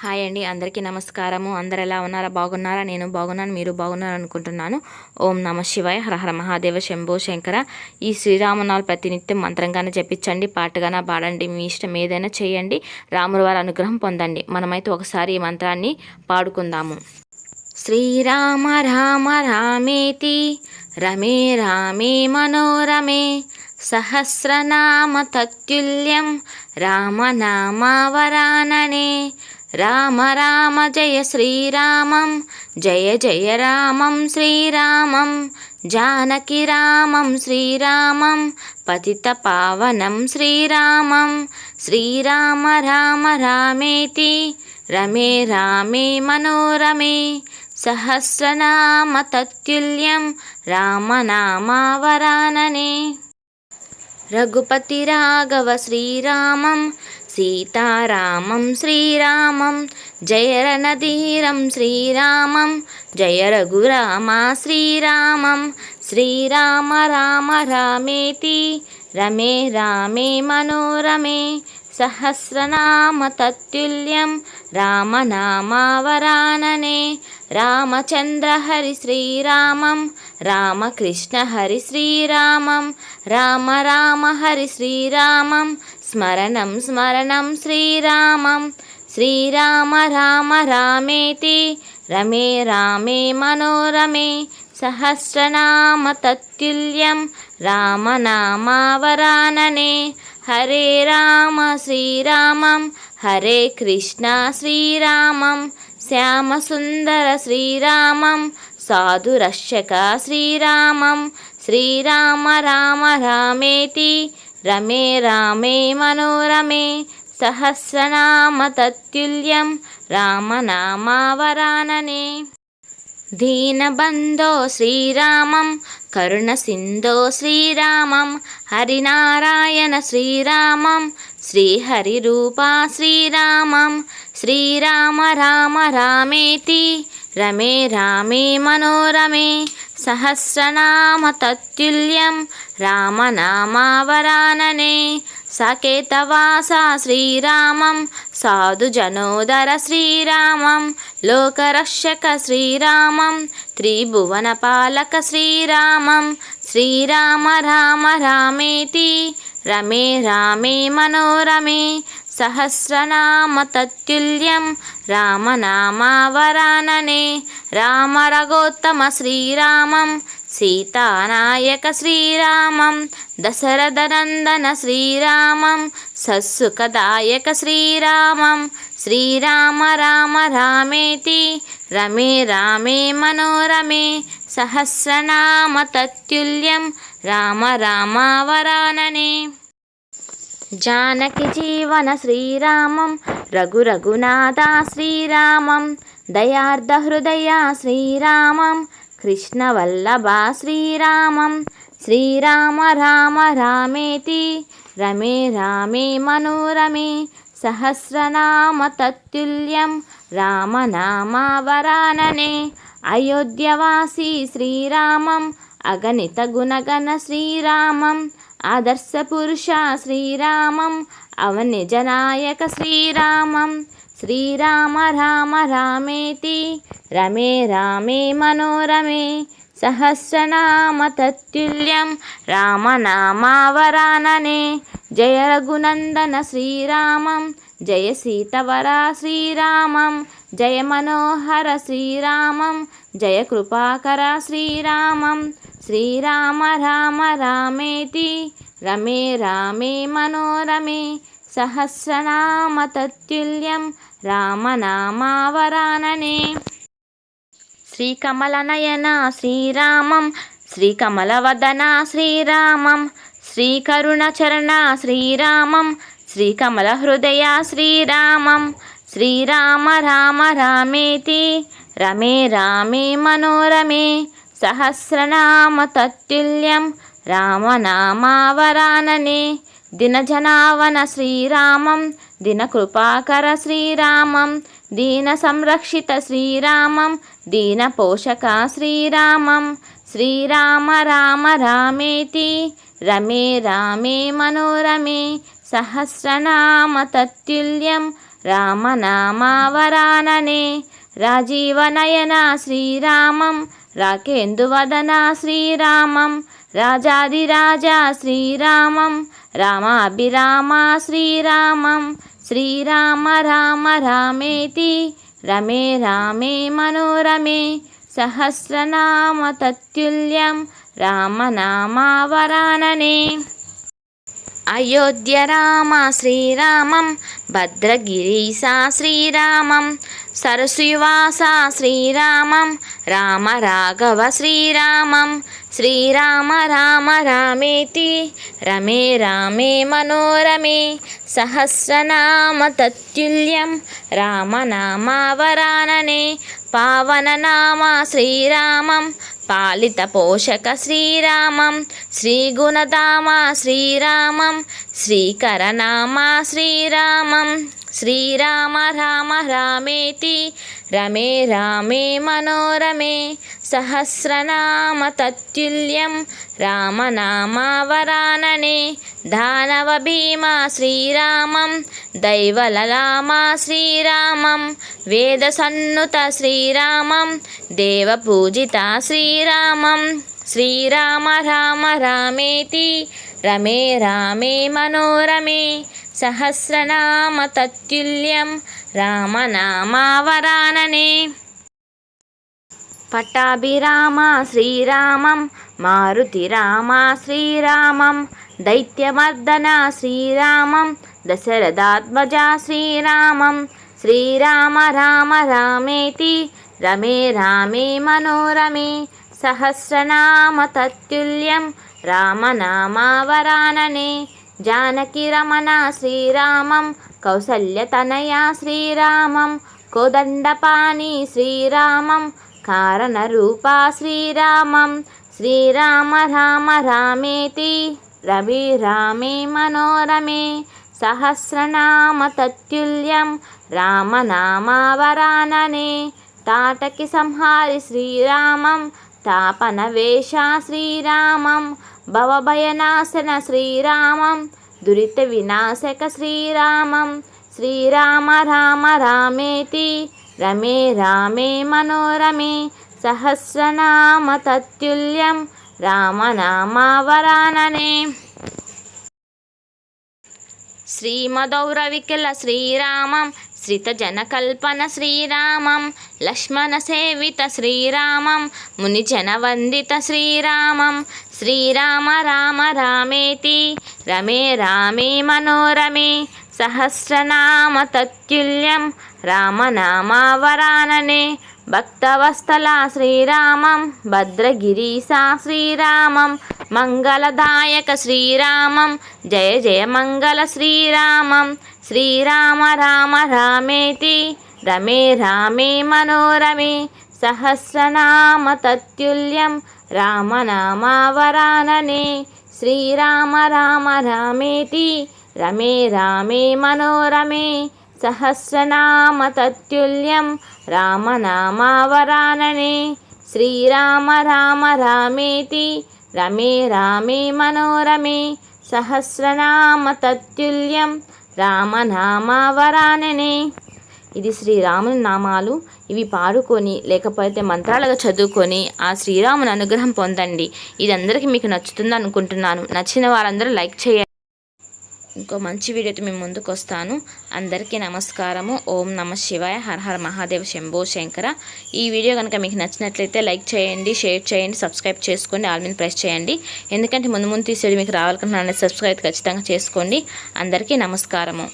Hi అండి అందరికీ నమస్కారము. అందరు ఎలా ఉన్నారా? బాగున్నారా? నేను బాగున్నాను మీరు బాగున్నారు అనుకుంటున్నాను. ఓం నమ శివాయ హరహర మహాదేవ శంభో శంకర. ఈ శ్రీరామనాలు ప్రతినిత్యం మంత్రంగానే చెప్పించండి పాటగానే పాడండి మీ ఇష్టం ఏదైనా చేయండి రాముల వారి అనుగ్రహం పొందండి. మనమైతే ఒకసారి ఈ మంత్రాన్ని పాడుకుందాము. శ్రీరామ రామ రామేతి రమే రామే మనోరమే సహస్రనామ తత్తుల్యం రామనామావరాననే రామ రామ జయ శ్రీరామం జయ జయ రామం శ్రీరామం జానకి రామం శ్రీరామం పతిత పావనం శ్రీరామం శ్రీరామ రామ రామేతి రమే రామే మనోరమే సహస్రనామ తత్తుల్యం రామనామావరాననే. రఘుపతి రాఘవ శ్రీరామం సీతారామం శ్రీరామం జయ రణధీరం శ్రీరామం జయ రఘురామ శ్రీరామం శ్రీరామ రామ రామేతి రమే రామే మనోరమే సహస్రనామ తత్తుల్యం రామనామావరాననే రామచంద్ర హరి శ్రీరామం రామకృష్ణ హరి శ్రీరామం రామ రామ హరి శ్రీరామం స్మరణం స్మరణం శ్రీరామం శ్రీరామ రామ రామేతి రమే రామే మనోరమే సహస్రనామ తత్తుల్యం రామనామావరాననే హరే రామ శ్రీరామం హరే కృష్ణ శ్రీరామం శ్యామ సుందర శ్రీరామం సాధు రక్షక శ్రీరామం శ్రీరామ రామ రామేతి రమే రామే మనోరమే సహస్రనామ తత్తుల్యం రామనామావరాననే దీనబంధో శ్రీరామం కరుణసింధో శ్రీరామం హరినారాయణ శ్రీరామం శ్రీహరిరూపా శ్రీరామం శ్రీరామ రామ రామేతి రమే రామే మనోరమే సహస్రనామ తత్తుల్యం రామనామావరాననే సకేతవాస శ్రీరామం సాధుజనోదర శ్రీరామం లోకరక్షక శ్రీరామం త్రిభువనపాలక శ్రీరామం శ్రీరామ రామ రామేతి రమే రామే మనోరమే సహస్రనామ తత్తుల్యం రామనామావరాననే రామ రఘోత్తమ శ్రీరామం సీతానాయక శ్రీరామం దశరథనందన శ్రీరామం సత్సుఖదాయక శ్రీరామం శ్రీరామ రామ రామేతి రమే రామే మనోరమే సహస్రనామ తత్యుల్యం రామ రామావరాననే జానకి జీవన శ్రీరామం రఘు రఘునాథ శ్రీరామం దయార్ధ హృదయ శ్రీరామం కృష్ణవల్లభ శ్రీరామం. శ్రీరామ రామ రామేతి. రమే రామే మనోరమే సహస్రనామ తత్తుల్యం. రామనామావరాననే అయోధ్యవాసి శ్రీరామం. అగణిత గుణగణ శ్రీరామం. ఆదర్శ పురుష శ్రీరామం. అవనిజనాయక శ్రీరామం. శ్రీరామ రామ రామేతి రమే రామే మనోరమే సహస్రనామ తత్తుల్యం రామనామావరాననే. జయ రఘునందన శ్రీరామం జయ సీతవరా శ్రీరామం జయ మనోహర శ్రీరామం జయ కృపాకర శ్రీరామం. శ్రీరామ రామ రామేతి రమే రామే మనోరమే సహస్రనామ తత్తుల్యం రామనామావరాననే. శ్రీకమలనయన శ్రీరామం శ్రీకమలవదన శ్రీరామం శ్రీకరుణచరణ శ్రీరామం శ్రీకమల హృదయ శ్రీరామం శ్రీరామ రామ రామేతి రమే రామే మనోరమే. సహస్రనామ తత్తుల్యం రామనామావరాననే. దినజనావన శ్రీరామం దినకృపాకర శ్రీరామం దీన సంరక్షిత శ్రీరామం దీన పోషక శ్రీరామం శ్రీరామ రామ రామేతి రమే రామే మనోరమే సహస్రనామ తత్తుల్యం రామనామావరాననే రాజీవనయన శ్రీరామం రాకేందువదన శ్రీరామం రాజాదిరాజా శ్రీరామం రామాభిరామ శ్రీరామం శ్రీరామ రామ రామేతి రమే రామే మనోరమే సహస్రనామ తత్తుల్యం రామనామావరాననే అయోధ్య రామ శ్రీరామం భద్రగిరీశా శ్రీరామం సరస్వివాస శ్రీరామం రామ రాఘవ శ్రీరామం శ్రీరామ రామ రామేతి రమే రామే మనోరమే సహస్రనామ తత్తుల్యం రామనామావరాననే పావననామ శ్రీరామం పాలిత పోషక శ్రీరామం శ్రీగుణధామ శ్రీరామం శ్రీకరనామ శ్రీరామం. శ్రీరామ రామ రామేతి రమే రామే మనోరమే సహస్రనామ తత్తుల్యం రామనామావరాననే దానవ భీమా శ్రీరామం దైవలలామా శ్రీరామం వేద సన్నుత శ్రీరామం దేవపూజిత శ్రీరామం. శ్రీరామ రామ రామేతి రమే రామే మనోరమే సహస్రనామ తత్తుల్యం రామనామావరాననే. పట్టాభిరామ శ్రీరామం మారుతిరామ శ్రీరామం దైత్యమర్దన శ్రీరామం దశరథాత్మజ శ్రీరామం శ్రీరామ రామ రామేతి రమే రామే మనోరమే సహస్రనామ తత్తుల్యం రామనామావరాననే. జానకి రమణ శ్రీరామం కౌసల్యతనయ శ్రీరామం కోదండపాణి శ్రీరామం కారణరూపా శ్రీరామం శ్రీరామ రామ రామేతి రవి రామే మనోరమే సహస్రనామ తత్తుల్యం రామనామావరాననే తాటకి సంహారి శ్రీరామం తాపన వేష శ్రీరామం భవభయనాశన శ్రీరామం దురిత వినాశక శ్రీరామం శ్రీరామ రామ రామేతి రమే రామే మనోరమే సహస్రనామ తత్తుల్యం రామనామావరాననే. శ్రీమదౌరవికల శ్రీరామం శ్రితజనకల్పన శ్రీరామం లక్ష్మణ సేవిత శ్రీరామం మునిజనవందిత శ్రీరామం శ్రీరామ రామ రామేతి రమే రామే మనోరమే సహస్రనామ తత్తుల్యం రామనామావరాననే భక్తవస్థల శ్రీరామం భద్రగిరీశా శ్రీరామం మంగళదాయక శ్రీరామం. జయ జయ మంగళ శ్రీరామం. శ్రీరామ రామ రామేతి. రమే రామే మనోరమే. సహస్రనామ తత్తుల్యం. రామనామావరాననే. శ్రీరామ రామ రామేతి. రమే రామే మనోరమే. సహస్రనామ తత్తుల్యం. రామనామావరాననే. శ్రీరామ రామ రామేతి. రమే రామే మనోరమే సహస్రనామ తత్తుల్యం రామనామావరాననే. ఇది శ్రీరాముని నామాలు. ఇవి పాడుకొని లేకపోతే మంత్రాలుగా చదువుకొని ఆ శ్రీరాముని అనుగ్రహం పొందండి. ఇది అందరికీ మీకు నచ్చుతుంది అనుకుంటున్నాను. నచ్చిన వారందరూ లైక్ చేయండి. ఇంకో మంచి వీడియోతో మేము ముందుకు వస్తాను. అందరికీ నమస్కారము. ఓం నమ శివాయ. హర్ హర్ మహాదేవ్ శంభో శంకర. ఈ వీడియో కనుక మీకు నచ్చినట్లయితే లైక్ చేయండి షేర్ చేయండి సబ్స్క్రైబ్ చేసుకోండి ఆల్ మీద ప్రెస్ చేయండి. ఎందుకంటే ముందు ముందు తీసేది మీకు రావాలనుకుంటున్నాను సబ్స్క్రైబ్ ఖచ్చితంగా చేసుకోండి. అందరికీ నమస్కారము.